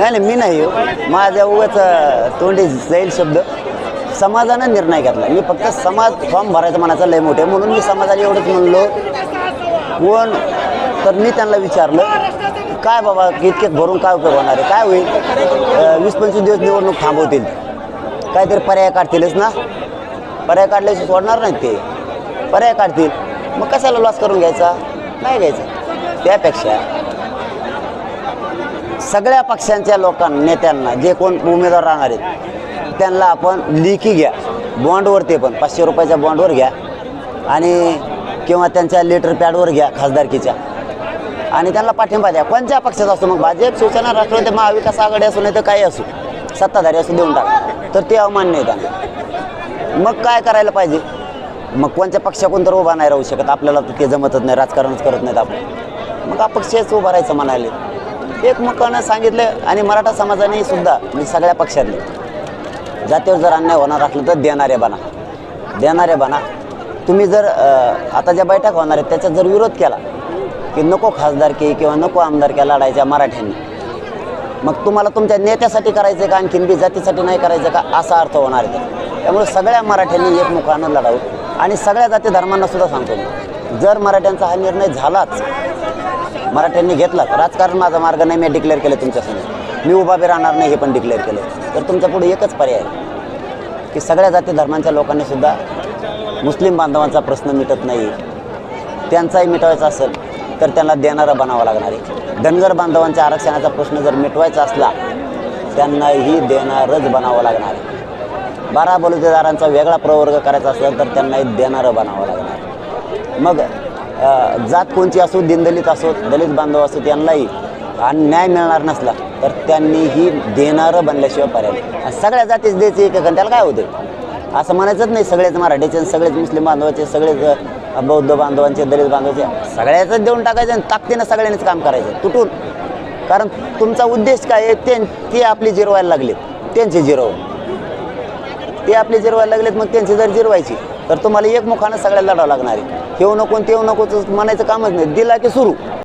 नाही नाही मी नाही हो माझ्या उगाच तोंडी जाईल शब्द. समाजानं निर्णय घेतला. मी फक्त समाज फॉर्म भरायचा मनाचा लय मोठे म्हणून मी समाजाला एवढंच म्हणलो. कोण? तर मी त्यांना विचारलं काय बाबा इतके भरून काय उपयोग होणार आहे? काय होईल? वीस पंचवीस दिवस निवडणूक थांबवतील. काहीतरी पर्याय काढतीलच ना? पर्याय काढल्याशी सोडणार नाहीत ते. पर्याय काढतील. मग कशाला लॉस करून घ्यायचा? नाही घ्यायचा. त्यापेक्षा सगळ्या पक्षांच्या लोकांना नेत्यांना जे कोण उमेदवार राहणार आहेत त्यांना आपण लिखी घ्या. बॉन्डवरती पण पाचशे रुपयाच्या बॉन्डवर घ्या. आणि किंवा त्यांच्या लेटर पॅडवर घ्या खासदारकीच्या. आणि त्यांना पाठिंबा द्या. कोणत्या पक्षाचा असतो मग भाजप शिवसेना राष्ट्रवादी महाविकास आघाडी असू नाही तर काही असू सत्ताधारी असू देऊन टाका. तर ते अवमान्य आहे त्यांना मग काय करायला पाहिजे? मग कोणत्या पक्षाकडून तर उभा नाही राहू शकत. आपल्याला तर ते जमतच नाही राजकारणच करत नाहीत आपण. मग अपक्षच उभा राहायचं म्हणाले. एकमुखानं सांगितलं आणि मराठा समाजाने सुद्धा म्हणजे सगळ्या पक्षातले जातीवर जर अन्याय होणार असलं तर देणारे बना. देणारे बना. तुम्ही जर आता ज्या बैठक होणार आहेत त्याचा जर विरोध केला की नको खासदारकी किंवा नको आमदारक्या लढायच्या मराठ्यांनी मग तुम्हाला तुमच्या नेत्यासाठी करायचं का आणखीन बी जातीसाठी नाही करायचं का असा अर्थ होणार आहे. त्यामुळे सगळ्या मराठ्यांनी एकमुखानं लढावं. आणि सगळ्या जाती धर्मांना सुद्धा सांगतो मी जर मराठ्यांचा हा निर्णय झालाच मराठ्यांनी घेतला. राजकारण माझा मार्ग नाही मी डिक्लेअर केलं तुमच्यासमोर मी उभा बी राहणार नाही हे पण डिक्लेअर केलं. तर तुमच्यापुढे एकच पर्याय आहे. की सगळ्या जाती धर्मांच्या लोकांनी सुद्धा मुस्लिम बांधवांचा प्रश्न मिटत नाही. त्यांचाही मिटवायचा असेल तर त्यांना देणारं बनावं लागणार आहे. धनगर बांधवांच्या आरक्षणाचा प्रश्न जर मिटवायचा असला त्यांनाही देणारच बनावं लागणार आहे. बारा बलुतेदारांचा वेगळा प्रवर्ग करायचा असला तर त्यांनाही देणारं बनावं लागणार मग जात कोणची असो दिनदलित असो दलित बांधव असो त्यांनाही आणि न्याय मिळणार नसला तर त्यांनीही देणारं बनल्याशिवाय पर्याय सगळ्या जातीच द्यायचे एक त्याला काय होते असं म्हणायचंच नाही सगळेच मराठीचे सगळेच मुस्लिम बांधवाचे सगळेच बौद्ध बांधवांचे दलित बांधवाचे सगळ्याच देऊन टाकायचं आणि ताकदीनं सगळ्यांनीच काम करायचं तुटून. कारण तुमचा उद्देश काय आहे? ते ते आपली जिरवायला लागलेत त्यांचे जिरव ते आपले जिरवायला लागलेत मग त्यांची जर जिरवायची तर तुम्हाला एकमुखानं सगळ्याला लढावं लागणार आहे. येऊ नको आणि नकोच म्हणायचं कामच नाही. दिला की सुरू.